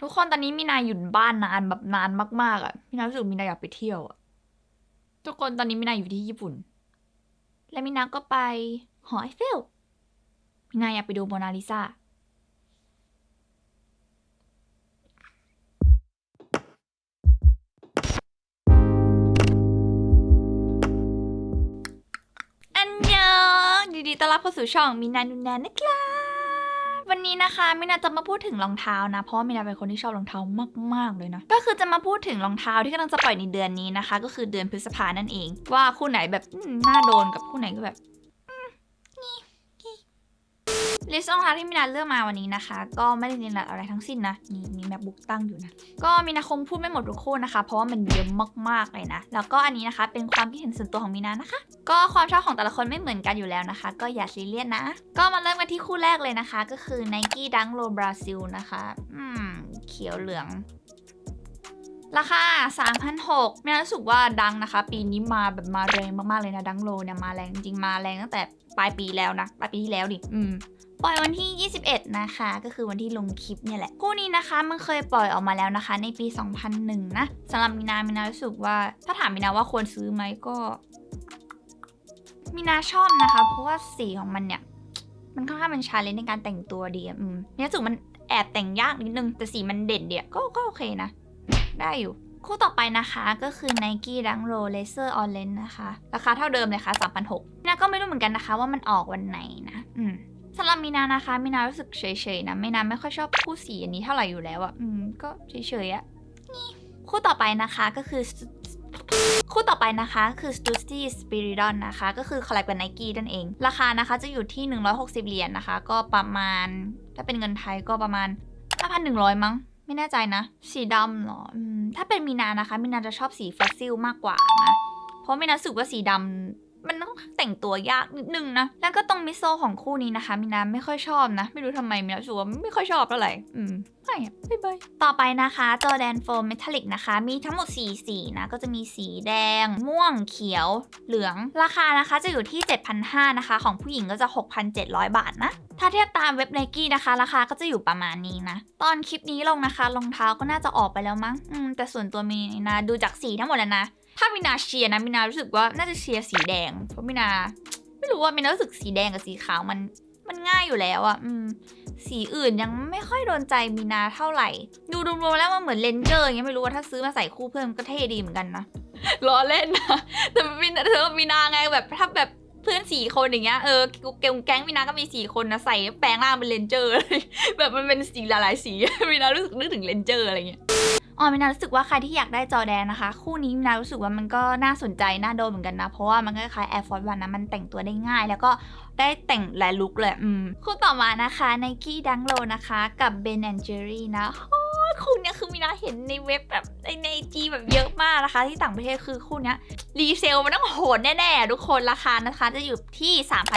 ทุกคนตอนนี้มีนายอยู่บ้านนานแบบนานมากๆอะ่ะมีนารู้สึกมีนายอยากไปเที่ยวอะทุกคนตอนนี้มีนายอยู่ที่ญี่ปุ่น และมีนาก็ไปหอไอเฟลมีนายอยากไปดูโมนาลิซาอันยองดีต้อนรับเข้าสู่ช่องมินานุนานะครับ วันนี้นะคะมินาจะมาพูดถึงรองเท้านะ เพราะมินาเป็นคนที่ชอบรองเท้ามาก ๆ เลยนะ ก็คือจะมาพูดถึงรองเท้าที่กำลังจะปล่อยในเดือนนี้นะคะ ก็คือเดือนพฤษภานั่นเอง ว่าคู่ไหนแบบน่าโดนกับคู่ไหนก็แบบ ลิสต์รองเท้าที่มินาเลือกมาวันนี้นะคะ ก็ไม่ได้เน้นหลักอะไรทั้งสิ้นนะนี่มี macbook ตั้งอยู่นะ ก็มินาคงพูดไม่หมดทุกคู่นะคะ เพราะว่ามันเยอะมากๆเลยนะ แล้วก็อันนี้นะคะ เป็นความคิดเห็นส่วนตัวของมินานะคะ ก็ความชอบของแต่ละคนไม่เหมือนกันอยู่แล้วนะคะ ก็อย่าซีเรียสนะ ก็มาเริ่มกันที่คู่แรกเลยนะคะ ก็คือ Nike Dunk Low Brazil นะคะ อืม เขียวเหลืองราคา3,600ไม่น่ารู้สึกว่าดังนะคะ ปีนี้มาแบบมาแรงมากๆเลยนะ ดังโลเนี่ยมาแรงจริงมาแรงตั้งแต่ปลายปีแล้วนะ ปลายปีที่แล้วดิ อืม ล่อยวันที่ 21 นะคะ ก็คือวันที่ลงคลิปเนี่ยแหละ คู่นี้นะคะมันเคยปล่อยออกมาแล้วนะคะ ในปี 2001 นะสำหรับมินามินารู้สึกว่า ถ้าถามมินาว่าควรซื้อไหมก็มินาชอบนะคะ เพราะว่าสีของมันเนี่ย มันค่อนข้างเป็นชาเลนจ์ในการแต่งตัวดีอืมเนี่ยรู้สึกมันแอบแต่งยากนิดนึง แต่สีมันเด่นเดียก็ก็โอเคนะ ได้อยู่ คู่ต่อไปนะคะก็คือ Nike Dunk Low Laser Orange นะคะ ราคาเท่าเดิมเลยค่ะ3,600มินาก็ไม่รู้เหมือนกันนะคะว่ามันออกวันไหนนะ อืม สำหรับมีนานะคะมีนารู้สึกเฉยๆนะมีนาไม่ค่อยชอบคู่สีอันนี้เท่าไหร่อยู่แล้วอะอืมก็เฉยๆอะนี่คู่ต่อไปนะคะก็คือคู่ต่อไปนะคะคือ Stussy Spiridon นะคะ ก็คือคอลแลบกับ Nike นั่นเอง ราคานะคะจะอยู่ที่ 160 เหรียญนะคะ ก็ประมาณ ถ้าเป็นเงินไทยก็ประมาณ 5,100 มั้ง ไม่แน่ใจนะ สีดำเหรอ ถ้าเป็นมีนานะคะ มีนาจะชอบสีฟอสซิลมากกว่านะ เพราะมีนารู้สึกว่าสีดำ มันต้องแต่งตัวยากนิดนึงนะ แล้วก็ตรงมิโซของคู่นี้นะคะ มินาไม่ค่อยชอบนะ ไม่รู้ทำไมมินารู้สึกว่าไม่ค่อยชอบเท่าไหร่อืมไม่อะบ๊ายบายต่อไปนะคะจอแดนโฟมเมทัลลิกนะคะ มีทั้งหมด 4 สีนะ ก็จะมีสีแดง ม่วงเขียวเหลือง ราคานะคะจะอยู่ที่ 7,500นะคะ ของผู้หญิงก็จะ 6,700 บาทนะ ถ้าเทียบตามเว็บไนกี้นะคะ ราคาก็จะอยู่ประมาณนี้นะ ตอนคลิปนี้ลงนะคะรองเท้าก็น่าจะออกไปแล้วมั้งอืมแต่ส่วนตัวมีนาดูจากสีทั้งหมดแล้วนะ ถ้ามินาเชียร์นะมินารู้สึกว่าน่าจะเชียร์สีแดง เพราะมินา ไม่รู้ว่ามินารู้สึกสีแดงกับสีขาวมันมันง่ายอยู่แล้วอะอืม สีอื่นยังไม่ค่อยโดนใจมินาเท่าไหร่ ดูรวมๆแล้วมันเหมือนเลนเจอร์อย่างเงี้ยไม่รู้ว่าถ้าซื้อมาใส่คู่เพิ่มก็เท่ดีเหมือนกันนะล้อเล่นนะ แต่มินาเธอมินาไงแบบถ้าแบบเพื่อนสี่คนอย่างเงี้ยเออแก๊งแก๊งมินาก็มีสี่คนนะใส่แปลงร่างเป็นเลนเจอร์เลยแบบมันเป็นสีหลายๆสีมินารู้สึกนึกถึงเลนเจอร์อะไรเงี้ย อ๋อมินารู้สึกว่าใครที่อยากได้จอแดนนะคะ คู่นี้มินารู้สึกว่ามันก็น่าสนใจ น่าโดนเหมือนกันนะ เพราะว่ามันก็คล้าย Air Force One นะ มันแต่งตัวได้ง่าย แล้วก็ได้แต่งหลายลุคเลยอืมคู่ต่อมานะคะ Nike Dunk Low นะคะ กับ Ben and Jerry นะโอ้ยคู่เนี้ยคือมินาเห็นในเว็บแบบในในจีแบบเยอะมากนะคะ ที่ต่างประเทศคือคู่เนี้ยรีเซลมันต้องโหดแน่ๆ ทุกคนราคานะคะ จะอยู่ที่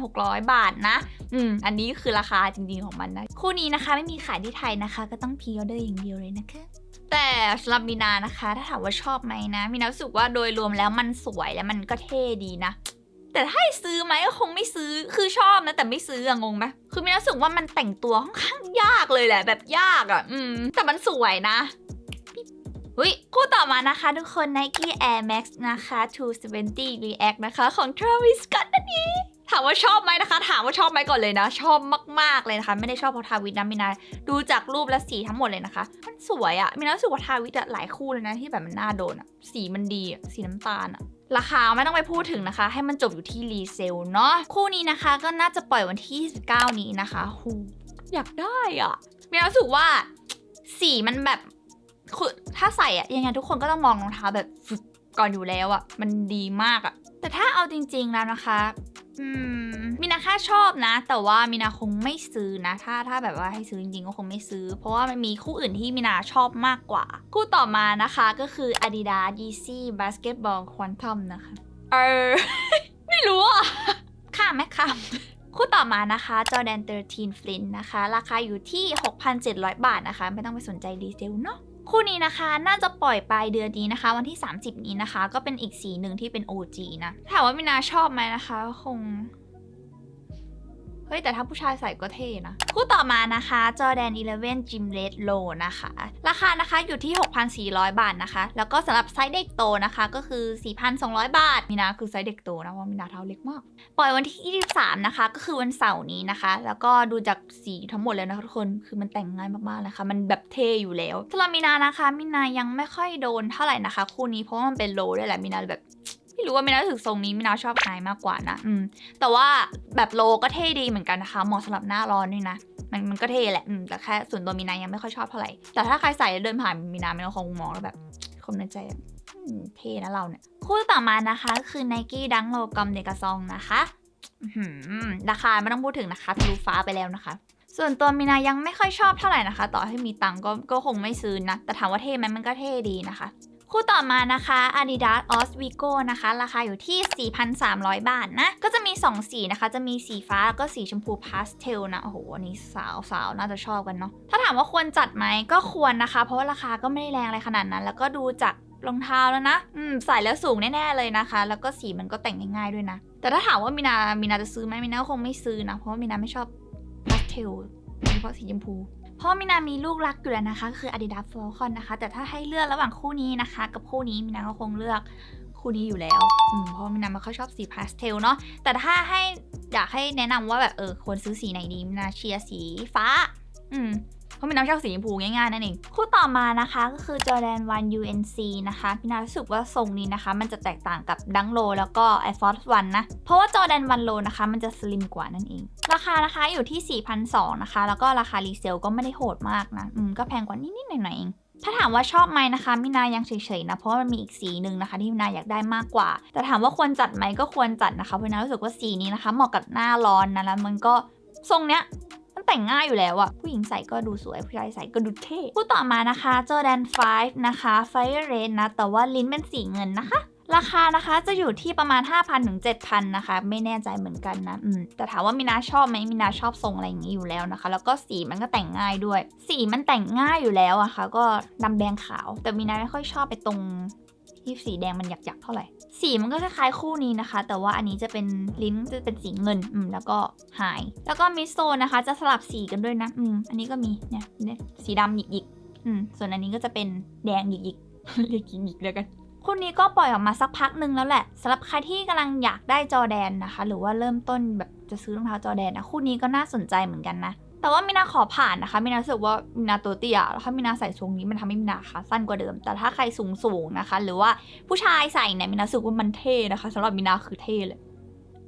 3,600 บาทนะ อืม อันนี้คือราคาจริงๆของมันนะ คู่นี้นะคะไม่มีขายที่ไทยนะคะ ก็ต้องพีออเดอร์อย่างเดียวเลยนะคะ แต่สำหรับมีนานะคะ ถ้าถามว่าชอบไหมนะ มีนารู้สึกว่าโดยรวมแล้วมันสวยและมันก็เท่ดีนะ แต่ถ้าให้ซื้อไหมก็คงไม่ซื้อคือชอบนะแต่ไม่ซื้ออะงงไหมคือมีนารู้สึกว่ามันแต่งตัวค่อนข้างยากเลยแหละ แบบยากอะอืม แต่มันสวยนะเฮ้ยคู่ต่อมานะคะทุกคน Nike Air Max นะคะ 270 React นะคะ ของ Travis Scott นั่นเอง ถามว่าชอบไหมนะคะ ถามว่าชอบไหมก่อนเลยนะ ชอบมากๆเลยนะคะ ไม่ได้ชอบเพราะทาวิทนะมินาดูจากรูปและสีทั้งหมดเลยนะคะ มันสวยอะมินารู้สึกว่าทาวิทอะหลายคู่เลยนะที่แบบมันน่าโดนอะสีมันดีอะสีน้ำตาลอะราคาไม่ต้องไปพูดถึงนะคะ ให้มันจบอยู่ที่รีเซลเนาะคู่นี้นะคะก็น่าจะปล่อยวันที่ 29 นี้นะคะหูอยากได้อะมินารู้สึกว่าสีมันแบบคือถ้าใส่อะยังไงทุกคนก็ต้องมองรองเท้าแบบ ก่อนอยู่แล้วอะมันดีมากอะแต่ถ้าเอาจริงๆแล้วนะคะอืมมินาค่าชอบนะ แต่ว่ามินาคงไม่ซื้อนะ ถ้าถ้าแบบว่าให้ซื้อจริงๆก็คงไม่ซื้อ เพราะว่ามันมีคู่อื่นที่มินาชอบมากกว่า คู่ต่อมานะคะก็คือ Adidas Yeezy Basketball Quantum นะคะ เออ ไม่รู้อะข้ามไหมข้ามคู่ต่อมานะคะ Jordan 13 Flint นะคะ ราคาอยู่ที่ 6,700 บาทนะคะ ไม่ต้องไปสนใจรีเซลเนาะ คู่นี้นะคะน่าจะปล่อยปลายเดือนนี้นะคะ วันที่ 30 นี้นะคะ ก็เป็นอีกสีหนึ่งที่เป็น OG นะถามว่ามินาชอบไหมนะคะ คง เฮ้ยแต่ถ้าผู้ชายใส่ก็เท่นะ คู่ต่อมานะคะจอแดน11 Gym Red Low นะคะ ราคานะคะอยู่ที่ 6,400 บาทนะคะ แล้วก็สำหรับไซส์เด็กโตนะคะก็คือ 4,200 บาท มีนาคือไซส์เด็กโตนะเพรามีนาเท้าเล็กมาก ปล่อยวันที่ 23 นะคะ ก็คือวันเสาร์นี้นะคะ แล้วก็ดูจากสีทั้งหมดแล้วนะคะทุกคนคือมันแต่งง่ายมากๆเลยค่ะมันแบบเท่อยู่แล้วสำหรับมีนานะคะ มีนายังไม่ค่อยโดนเท่าไหร่นะคะ คู่นี้เพราะว่ามันเป็นโลด้วยแหละมีนาแบบ ไม่รู้ว่ามีนารู้สึกทรงนี้มีนาชอบไฮมากกว่านะ อืม แต่ว่าแบบโลก็เท่ดีเหมือนกันนะคะ เหมาะสำหรับหน้าร้อนด้วยนะ มันมันก็เท่แหละ อืม แต่แค่ส่วนตัวมีนายังไม่ค่อยชอบเท่าไหร่ แต่ถ้าใครใส่แล้วเดินผ่านมีนาไม่ต้องคงมองแล้วแบบคมในใจเท่นะเราเนี่ย คู่ต่อมานะคะ คือ Nike Dunk Low กอมเดกาซองนะคะราคาไม่ต้องพูดถึงนะคะทะลุฟ้าไปแล้วนะคะ ส่วนตัวมีนายังไม่ค่อยชอบเท่าไหร่นะคะ ต่อให้มีตังก็ก็คงไม่ซื้อนะ แต่ถามว่าเท่ไหมมันก็เท่ดีนะคะ คู่ต่อมานะคะ Adidas Oswego นะคะ ราคาอยู่ที่ 4,300 บาทนะ ก็จะมี 2 สีนะคะ จะมีสีฟ้าแล้วก็สีชมพูพาสเทลนะ โอ้โหอันนี้สาวสาวน่าจะชอบกันเนาะ ถ้าถามว่าควรจัดไหมก็ควรนะคะ เพราะว่าราคาก็ไม่ได้แรงอะไรขนาดนั้น แล้วก็ดูจากรองเท้าแล้วนะ อืม ใส่แล้วสูงแน่ๆเลยนะคะ แล้วก็สีมันก็แต่งง่ายๆด้วยนะ แต่ถ้าถามว่ามีนามีนาจะซื้อไหมมีนาคงไม่ซื้อนะ เพราะว่ามีนาไม่ชอบพาสเทลโดยเฉพาะสีชมพู พ่อมินามีลูกรักอยู่แล้วนะคะ คือ Adidas Falcon นะคะ แต่ถ้าให้เลือกระหว่างคู่นี้นะคะ กับคู่นี้มินาก็คงเลือกคู่นี้อยู่แล้วอืมเพราะมินาไม่ค่อยชอบสีพาสเทลเนาะแต่ถ้าให้อยากให้แนะนำว่าแบบเออควรซื้อสีไหนดีมินาเชียร์สีฟ้า อืม เพราะมินาชอบสีชมพูง่ายๆนั่นเองคู่ต่อมานะคะก็คือ Jordan 1 UNC นะคะมินารู้สึกว่าทรงนี้นะคะ มันจะแตกต่างกับดังโลแล้วก็ Air Force One นะ เพราะว่า Jordan 1 Low นะคะ มันจะสลิมกว่านั่นเอง ราคานะคะอยู่ที่ 4,200นะคะ แล้วก็ราคารีเซลก็ไม่ได้โหดมากนะอืมก็แพงกว่านิดๆหน่อยๆเองถ้าถามว่าชอบไหมนะคะมินายังเฉยๆนะเพราะว่ามันมีอีกสีหนึ่งนะคะ ที่มินาอยากได้มากกว่า แต่ถามว่าควรจัดไหมก็ควรจัดนะคะเพราะมินารู้สึกว่าสีนี้นะคะ เหมาะกับหน้าร้อนนะแล้วมันก็ทรงเนี้ย แต่งง่ายอยู่แล้วอะผู้หญิงใส่ก็ดูสวย ผู้ชายใส่ก็ดูเท่คู่ต่อมานะคะ Jordan 5นะคะ Fire Red นะ แต่ว่าลิ้นเป็นสีเงินนะคะ ราคานะคะจะอยู่ที่ประมาณ 5,000ถึง7,000นะคะ ไม่แน่ใจเหมือนกันนะอืมแต่ถามว่ามินาชอบไหมมินาชอบทรงอะไรอย่างนี้อยู่แล้วนะคะ แล้วก็สีมันก็แต่งง่ายด้วย สีมันแต่งง่ายอยู่แล้วอะค่ะ ก็ดำแดงขาว แต่มินาไม่ค่อยชอบไปตรงที่สีแดงมันหยักๆเท่าไหร่ สีมันก็คล้ายๆคู่นี้นะคะ แต่ว่าอันนี้จะเป็นลิ้นจะเป็นสีเงินอืมแล้วก็หาย แล้วก็มิโซนะคะ จะสลับสีกันด้วยนะอืมอันนี้ก็มีเนี่ยเนี่ยสีดำหยิกๆอืมส่วนอันนี้ก็จะเป็นแดงหยิกๆเรียกหยิกๆแล้วกันคู่นี้ก็ปล่อยออกมาสักพักหนึ่งแล้วแหละสำหรับใครที่กำลังอยากได้จอแดนนะคะ หรือว่าเริ่มต้นแบบจะซื้อรองเท้าจอแดนนะคู่นี้ก็น่าสนใจเหมือนกันนะ แต่ว่ามินาขอผ่านนะคะมินารู้สึกว่ามินาตัวเตี้ยแล้วถ้ามินาใส่ทรงนี้มันทำให้มินาขาสั้นกว่าเดิม แต่ถ้าใครสูงสูงนะคะ หรือว่าผู้ชายใส่เนี่ยมินารู้สึกว่ามันเท่นะคะสำหรับมินาคือเท่เลย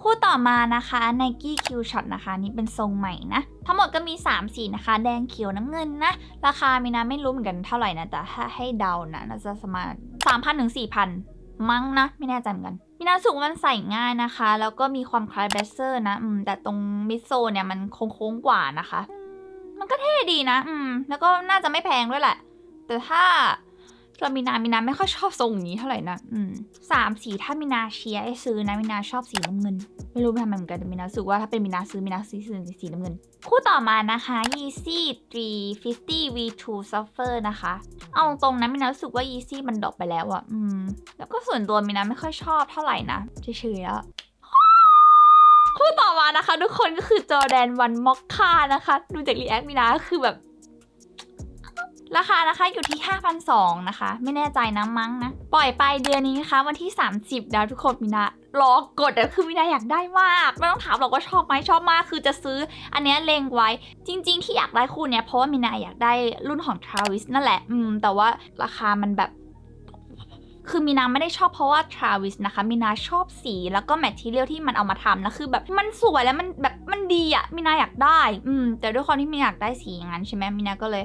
คู่ต่อมานะคะ Nike Q Shot นะคะ นี่เป็นทรงใหม่นะ ทั้งหมดก็มี 3 สีนะคะ แดงเขียวน้ำเงินนะ ราคามินาไม่รู้เหมือนกันเท่าไหร่นะแต่ถ้าให้เดานะน่าจะประมาณ3,000ถึง4,000มั้งนะ ไม่แน่ใจเหมือนกัน มินารู้สูงมันใส่ง่ายนะคะ แล้วก็มีความคล้ายแบสเซอร์นะอืมแต่ตรงมิโซเนี่ย มันโค้งๆกว่านะคะมมันก็เท่ดีนะ อืม แล้วก็น่าจะไม่แพงด้วยแหละ แต่ถ้า เรามีนา มีนาไม่ค่อยชอบทรงนี้เท่าไหร่นะ อืมสามสีถ้ามีนาเชียร์ให้ซื้อนะ มีนาชอบสีน้ำเงิน ไม่รู้ทำไมเหมือนกันแต่มีนาสึกว่าถ้าเป็นมีนาซื้อมีนาซื้อสีน้ำเงิน คู่ต่อมานะคะ Yeezy 350 V2 Surfer นะคะ เอาตรงนะมินาสึกว่า Yeezy มันดรอปไปแล้วอะอืม แล้วก็ส่วนตัวมินาไม่ค่อยชอบเท่าไหร่นะเฉยๆแล้วคู่ต่อมานะคะ ทุกคนก็คือจอแดนวันมอคค่านะคะ ดูจากรีแอคมินาคือแบบ ราคานะคะอยู่ที่ 5,200นะคะ ไม่แน่ใจนะมั้งนะ ปล่อยไปเดือนนี้นะคะ วันที่ 30ดาวทุกคนมินารอกดอะคือมินาอยากได้มาก ไม่ต้องถามหรอกว่าชอบไหมชอบมาก คือจะซื้ออันนี้เลงไว้ จริง ๆ ที่อยากได้คู่เนี้ยเพราะว่ามินาอยากได้รุ่นของ Travis นั่นแหละ อืม แต่ว่าราคามันแบบคือมีนาไม่ได้ชอบเพราะว่า Travis นะคะ มีนาชอบสีแล้วก็แมทเทียลที่มันเอามาทำนะคือแบบมันสวยแล้วมันแบบมันดีอะมีนาอยากได้ อืม แต่ด้วยความที่มีนาอยากได้สีอย่างนั้นใช่ไหมมีนาก็เลย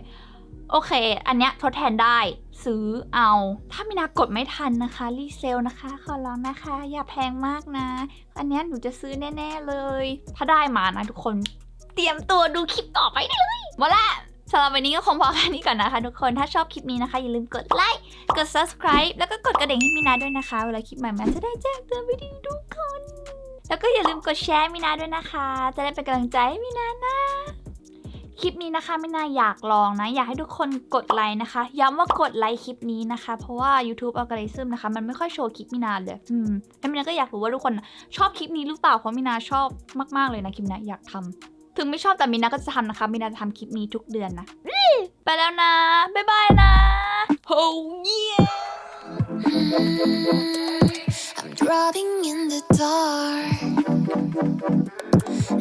โอเค อันเนี้ยทดแทนได้ซื้อเอา ถ้ามีนากดไม่ทันนะคะ รีเซลนะคะ ขอร้องนะคะ อย่าแพงมากนะ อันเนี้ยหนูจะซื้อแน่ ๆเลย ถ้าได้มานะทุกคน เตรียมตัวดูคลิปต่อไปได้เลยหมดละสำหรับวันนี้ก็คงพอแค่นี้ก่อนนะคะทุกคน ถ้าชอบคลิปนี้นะคะ อย่าลืมกดไลค์ กด subscribe แล้วก็กดกระดิ่งให้มีนาด้วยนะคะ เวลาคลิปใหม่มาจะได้แจ้งเตือนวิดีทุกคน แล้วก็อย่าลืมกดแชร์มีนาด้วยนะคะ จะได้เป็นกำลังใจให้มีนานะ คลิปนี้นะคะไม่น่าอยากลองนะ อยากให้ทุกคนกดไลค์นะคะ ย้ำว่ากดไลค์คลิปนี้นะคะ เพราะว่า YouTube algorithm นะคะ มันไม่ค่อยโชว์คลิปมินาเลยอืมแล้วมินาก็อยากรู้ว่าทุกคนชอบคลิปนี้หรือเปล่าเพราะมินาชอบมากๆเลยนะคลิปนี้อยากทำถึงไม่ชอบแต่มินาก็จะทำนะคะมินาจะทำคลิปนี้ทุกเดือนนะไปแล้วนะบ๊ายบายนะ Oh yeah I'm driving in the dark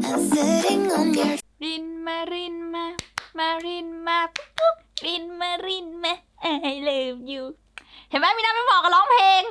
and sitting on your มารินมา มารินมาปุ๊บรินมารินมา I love you เห็นไหมมีน้าไม่บอกก็ร้องเพลง